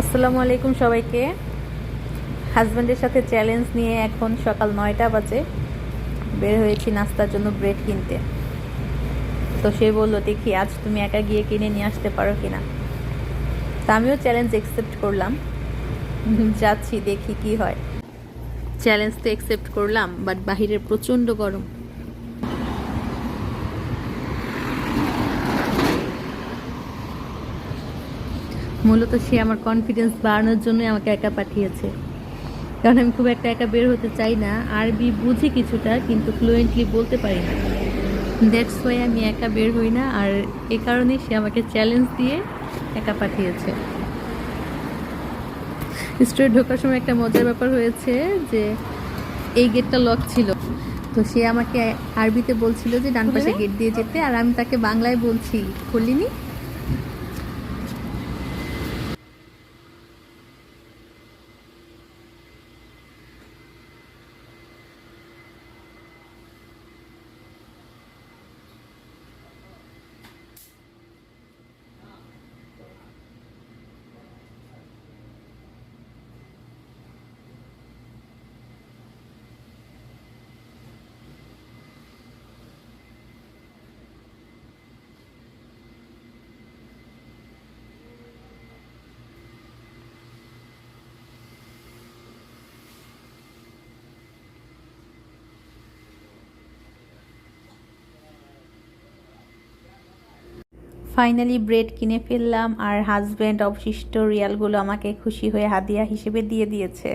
আসসালামু আলাইকুম সবাইকে। হাজব্যান্ডের সাথে চ্যালেঞ্জ নিয়ে এখন সকাল নয়টা বাজে। বের হয়েছি নাস্তার জন্য ব্রেড কিনতে। তো সে বলল, দেখি, আজ তুমি একা গিয়ে কিনে নিয়ে আসতে পারো কি না তা আমিও চ্যালেঞ্জ অ্যাকসেপ্ট করলাম। যাচ্ছি, দেখি কি হয়। চ্যালেঞ্জ তো অ্যাকসেপ্ট করলাম বাট বাহিরের প্রচণ্ড গরম। মূলত সে আমার কনফিডেন্স বাড়ানোর জন্যই আমাকে একা পাঠিয়েছে। কারণ আমি খুব একটা একা বের হতে চাই না। আরবি বুঝি কিছুটা কিন্তু ফ্লুয়েন্টলি বলতে পারি না। দ্যাটস ওয়াই আমি একা বের হই না আর এ কারণেই সে আমাকে চ্যালেঞ্জ দিয়ে একা পাঠিয়েছে। স্টোরে ঢোকার সময় একটা মজার ব্যাপার হয়েছে যে এই গেটটা লক ছিল। তো সে আমাকে আরবিতে বলছিল যে ডান পাশে গেট দিয়ে যেতে আর আমি তাকে বাংলায় বলছি খুলিনি? ফাইনালি ব্রেড কিনে ফেললাম আর হাজব্যান্ড অবশিষ্ট রিয়ালগুলো আমাকে খুশি হয়ে হাদিয়া হিসেবে দিয়ে দিয়েছে।